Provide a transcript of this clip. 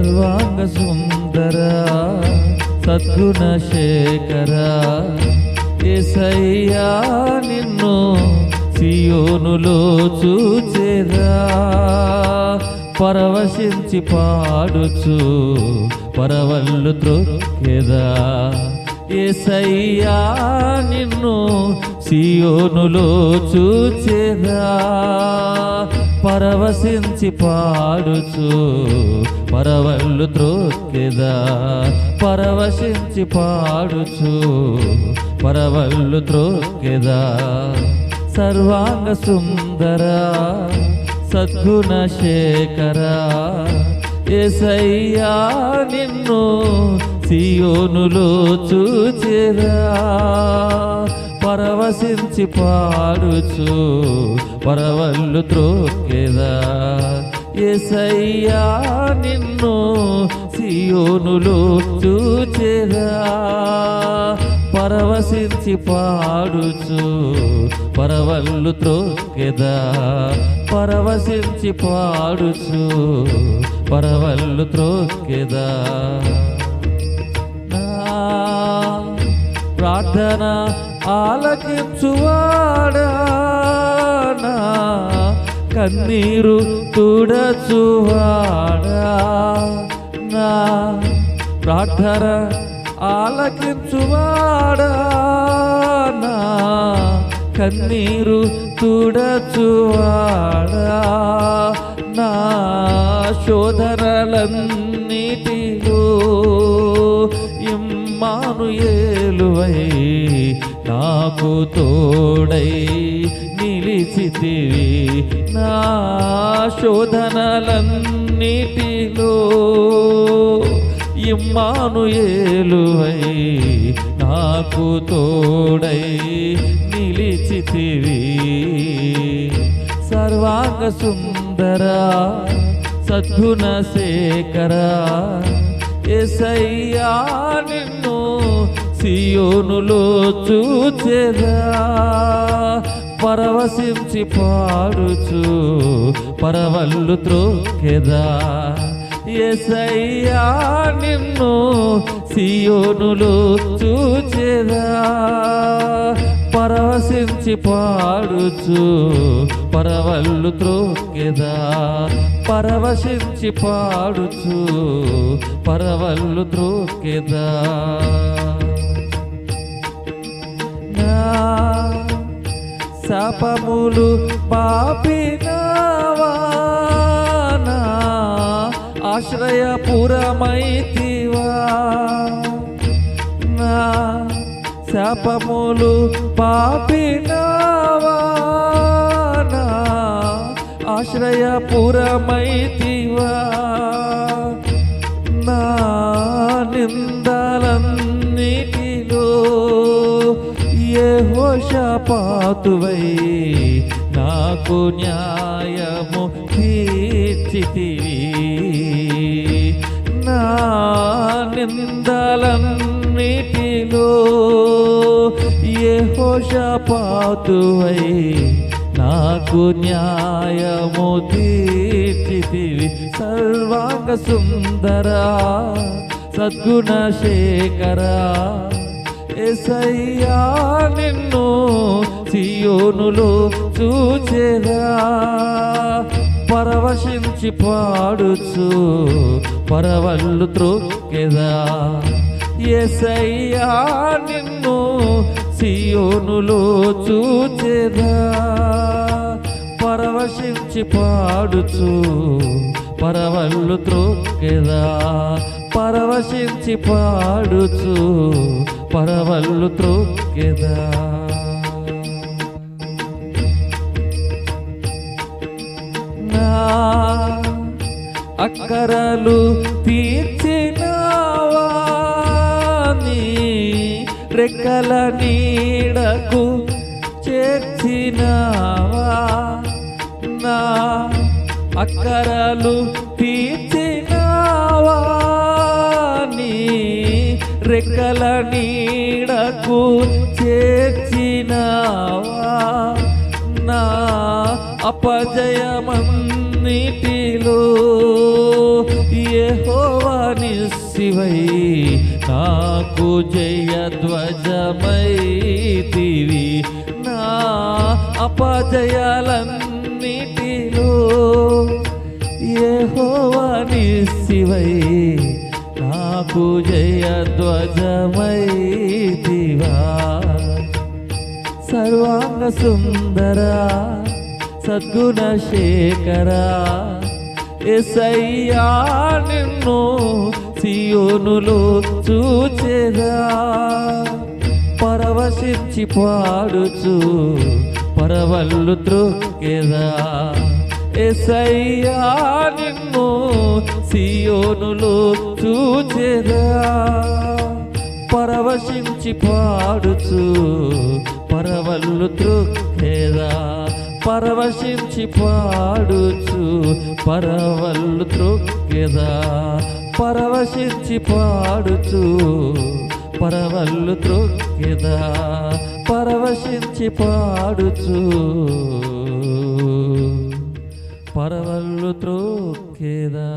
సర్వాంగ సుందర సద్గుణ శేఖర ఏసయ్యా నిన్ను సియోనులో చూచేదా? పరవశించి పాడుచు పరవళ్ళు త్రొక్కెదా? ఏసయ్యా నిన్ను సియోనులో చూచేదా? పరవశించి పాడుచు పరవళ్ళు త్రోక్కెదా? పరవశించి పాడుచు పరవళ్ళు త్రోక్కెదా? సర్వాంగ సుందర సద్గుణ శేఖర ఏసయ్యా నిన్ను సియోనులో చూచెరా పరవశించి పాడుచు పరవళ్ళు త్రోక్కెదా. ఎసయ్యా నిన్ను సియోనులో చూచెరా పరవశించి పాడుచు పరవళ్ళు త్రోక్కెదా. పరవశించి పాడుచు పరవళ్ళు త్రోక్కెదా. ప్రార్థన ఆలకించువాడా? కన్నీరు తుడచువాడా? నా ప్రార్థన ఆలకించువాడా? నా కన్నీరు తుడచువాడా? నా శోధనలన్నిటిలో ఇమ్మానుయేలువై నాకు తోడై నిలిచితివి. నా శోధనలన్నిటిలో ఇమ్మాను ఏలువై నాకు తోడై నిలిచితివి. సర్వాంగ సుందర సద్గుణ శేఖర ఎసయ్యా నిన్ను సియోనులో చూచెరా పరవశించి పాడుచు పరవల్లు త్రోకెదా ఎసయ్యా నిన్ను సియోనులో చూచెదా? పరవశించి పాడుచు పరవల్లు త్రోకెదా పరవశించి పాడుచు పరవల్లు త్రోకెదా శాపములు పాపినవా ఆశ్రయపురమైతివా? నా శాపములు పాపినవా ఆశ్రయపురమైతివా? నా నిందలంతా పాతువై నాకు న్యాయము తీర్చితివి. నా నిందలన్నిటిలో ఏ హోషపాతువై నాకు న్యాయము తీర్చితివి. సర్వాంగ సుందరా సద్గుణ శేఖరా ఎసయ్యా నిన్న సియోనులో చూచెదా పరవశించి పాడుచు పరవళ్ళు త్రోకెదా ఎసయ్యా నిన్ను సియోనులో చూచేదా పరవశించి పాడుచు పరవళ్ళు త్రోకెదా పరవశించి పాడుచు పరవళ్ళు త్రోకెదా అక్కరలు తీర్చినవా రెక్కల నీడకు చేర్చినవా? నా అక్కరలు తీర్చినవా నీ రెక్కల నీడకు చేర్చినవా? నా అపజయమన్నిటి చేసివై నాకు జయధ్వజమైతివి నా అపజయాలన్నిటిలో యెహోవా నిస్సివై నాకు జయధ్వజమైతివా సర్వాంగ సుందరా సద్గుణ శేఖర ఎసయ్యా నిన్ను సియోనులో చూచెదా. పరవశించి పాడుచు పరవల్లు త్రొక్కెదా. ఎసయ్యా నిన్ను సియోనులో చూచెదా. పరవశించి పాడుచు పరవల్లు త్రొక్కేదా. పరవశించి పాడుచు పరవల్లు త్రొక్కేదా. పరవశించి పాడుచు పరవల్లు త్రొక్కిదా? పరవశించి పాడుచు పరవల్లు త్రొక్కిదా?